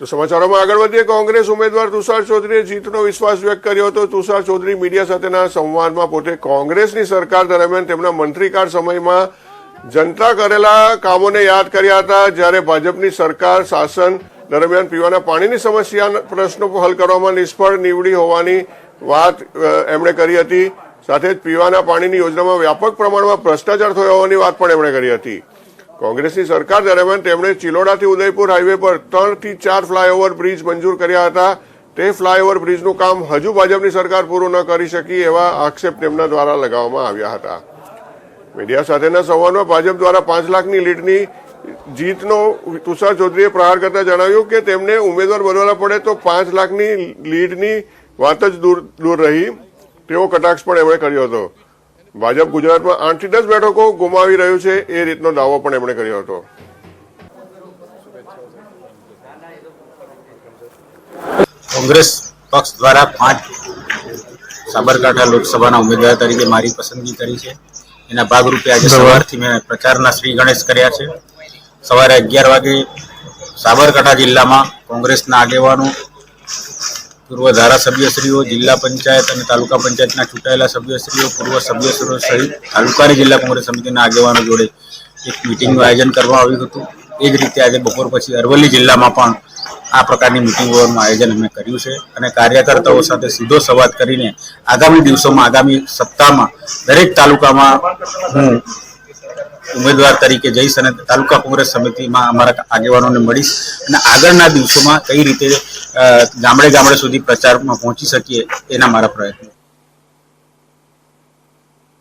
તો સમાચારોમાં આગળ વધીએ. કોંગ્રેસ ઉમેદવાર તુષાર ચૌધરીએ જીતનો વિશ્વાસ વ્યક્ત કર્યો હતો. તુષાર ચૌધરી મીડિયા સાથેના સંવાદમાં પોતે કોંગ્રેસની સરકાર દરમિયાન તેમના મંત્રીકાળ સમયમાં જનતા કરેલા કામોને યાદ કર્યા હતા. જ્યારે ભાજપની સરકાર શાસન દરમિયાન પીવાના પાણીની સમસ્યા પ્રશ્નો હલ કરવામાં નિષ્ફળ નીવડી હોવાની વાત એમણે કરી હતી. સાથે જ પીવાના પાણીની યોજનામાં વ્યાપક પ્રમાણમાં ભ્રષ્ટાચાર થયો હોવાની વાત પણ એમણે કરી હતી. કોંગ્રેસની સરકાર દરમિયાન તેમણે ચિલોડાથી ઉદયપુર હાઈવે પર ત્રણથી ચાર ફ્લાયઓવર બ્રિજ મંજૂર કર્યા હતા. તે ફ્લાયઓવર બ્રિજનું કામ હજુ ભાજપની સરકાર પૂરું ન કરી શકી એવા આક્ષેપ તેમના દ્વારા લગાવવામાં આવ્યા હતા. મીડિયા સાથેના સંવાદમાં ભાજપ દ્વારા પાંચ લાખની લીડની જીતનો તુષાર ચૌધરીએ પ્રહાર કરતા જણાવ્યું કે તેમને ઉમેદવાર બનવાના પડે તો પાંચ લાખની લીડની વાત જ દૂર દૂર રહી. તેવો કટાક્ષ પણ એમણે કર્યો હતો. ભાજપ ગુજરાતમાં આઠથી દસ બેઠકો ગુમાવી રહ્યું છે એ રીતનો દાવો પણ એમણે કર્યો હતો. કોંગ્રેસ પક્ષ દ્વારા પાંચ સાબરકાંઠા લોકસભાના ઉમેદવાર તરીકે મારી પસંદગી કરી છે. એના ભાગરૂપે આજે સવારથી મેં પ્રચારના શ્રી ગણેશ કર્યા છે. સવારે અગિયાર વાગે સાબરકાંઠા જિલ્લામાં કોંગ્રેસના આગેવાનો પૂર્વ ધારાસભ્યશ્રીઓ, જિલ્લા પંચાયત અને તાલુકા પંચાયતના ચૂંટાયેલા સભ્યશ્રીઓ, પૂર્વ સભ્યશ્રીઓ સહિત તાલુકાની જિલ્લા કોંગ્રેસ સમિતિના આગેવાનો જોડે એક મિટિંગનું આયોજન કરવામાં આવ્યું હતું. એ જ રીતે આજે બપોર પછી અરવલ્લી જિલ્લામાં પણ આ પ્રકારની મિટિંગોનું આયોજન અમે કર્યું છે અને કાર્યકર્તાઓ સાથે સીધો સંવાદ કરીને આગામી દિવસોમાં, આગામી સપ્તાહમાં દરેક તાલુકામાં હું ઉમેદવાર તરીકે જઈશ અને તાલુકા કોંગ્રેસ સમિતિમાં અમારા આગેવાનોને મળીશ અને આગળના દિવસોમાં કઈ રીતે ગામડે ગામડે સુધી પ્રચારમાં પહોંચી શકીએ એના મારા પ્રયત્નો